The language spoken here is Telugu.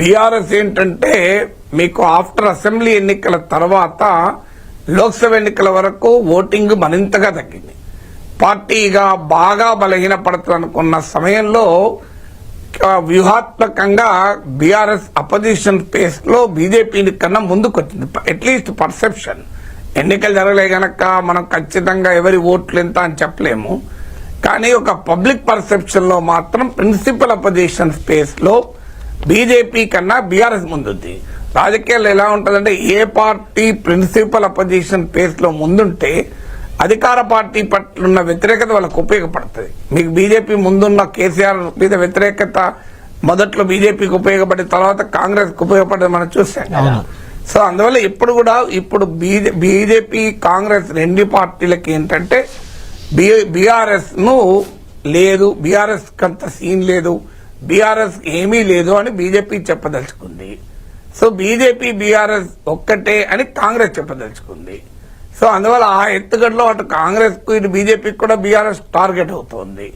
బీఆర్ఎస్ ఏంటంటే మీకు ఆఫ్టర్ అసెంబ్లీ ఎన్నికల తర్వాత లోక్సభ ఎన్నికల వరకు ఓటింగ్ మరింతగా తగ్గింది. పార్టీగా బాగా బలహీనపడతానుకున్న సమయంలో వ్యూహాత్మకంగా బీఆర్ఎస్ అపోజిషన్ స్పేస్లో లో బీజేపీ కన్నా ముందుకొచ్చింది. At least perception. ఎన్నికలు జరగలే గనక మనం ఖచ్చితంగా ఎవరి ఓట్లు ఎంత అని చెప్పలేము. కానీ ఒక పబ్లిక్ పర్సెప్షన్లో మాత్రం ప్రిన్సిపల్ అపోజిషన్ స్పేస్లో బీజేపీ కన్నా బీఆర్ఎస్ ముందుంది. రాజకీయాలు ఎలా ఉంటుందంటే ఏ పార్టీ ప్రిన్సిపల్ అపోజిషన్ స్పేస్లో ముందుంటే అధికార పార్టీ పట్ల ఉన్న వ్యతిరేకత వాళ్ళకు ఉపయోగపడుతుంది. మీకు బీజేపీ ముందున్న కేసీఆర్ మీద వ్యతిరేకత మొదట్లో బీజేపీకి ఉపయోగపడి తర్వాత కాంగ్రెస్కు ఉపయోగపడేది మనం చూసాం సో అందువల్ల ఇప్పుడు కూడా ఇప్పుడు బీజేపీ కాంగ్రెస్ రెండు పార్టీలకి ఏంటంటే బీఆర్ఎస్ను లేదు బీఆర్ఎస్ కంత సీన్ లేదు బీఆర్ఎస్ ఏమీ లేదు అని బీజేపీ చెప్పదలుచుకుంది. సో బీజేపీ బీఆర్ఎస్ ఒక్కటే అని కాంగ్రెస్ చెప్పదలుచుకుంది. సో అందువల్ల ఆ ఎత్తుగడలో అటు కాంగ్రెస్కు ఇటు బీజేపీకి కూడా బీఆర్ఎస్ టార్గెట్ అవుతోంది.